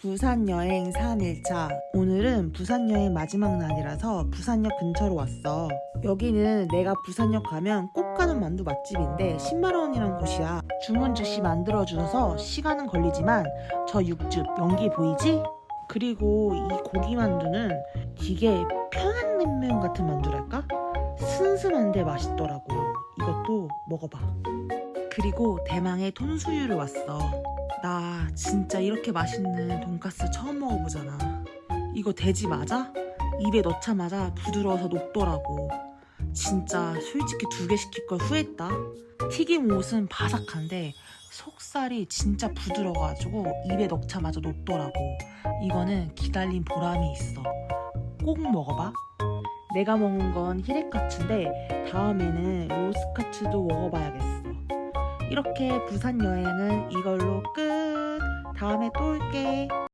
부산 여행 3일차. 오늘은 부산 여행 마지막 날이라서 부산역 근처로 왔어. 여기는 내가 부산역 가면 꼭 가는 만두 맛집인데 10만원이란 곳이야. 주문 즉시 만들어줘서 시간은 걸리지만 저 육즙, 연기 보이지? 그리고 이 고기 만두는 되게 평양냉면 같은 만두랄까? 슴슴한데 맛있더라고. 이것도 먹어봐. 그리고 대망의 톤수유를 왔어. 나 진짜 이렇게 맛있는 돈가스 처음 먹어보잖아. 이거 돼지 맞아? 입에 넣자마자 부드러워서 녹더라고. 진짜 솔직히 두 개 시킬 걸 후회했다. 튀김 옷은 바삭한데 속살이 진짜 부드러워가지고 입에 넣자마자 녹더라고. 이거는 기다린 보람이 있어. 꼭 먹어봐. 내가 먹은 건 히레카츠인데 다음에는 로스카츠도 먹어봐야겠어. 이렇게 부산 여행은 이걸로 끝. 다음에 또 올게.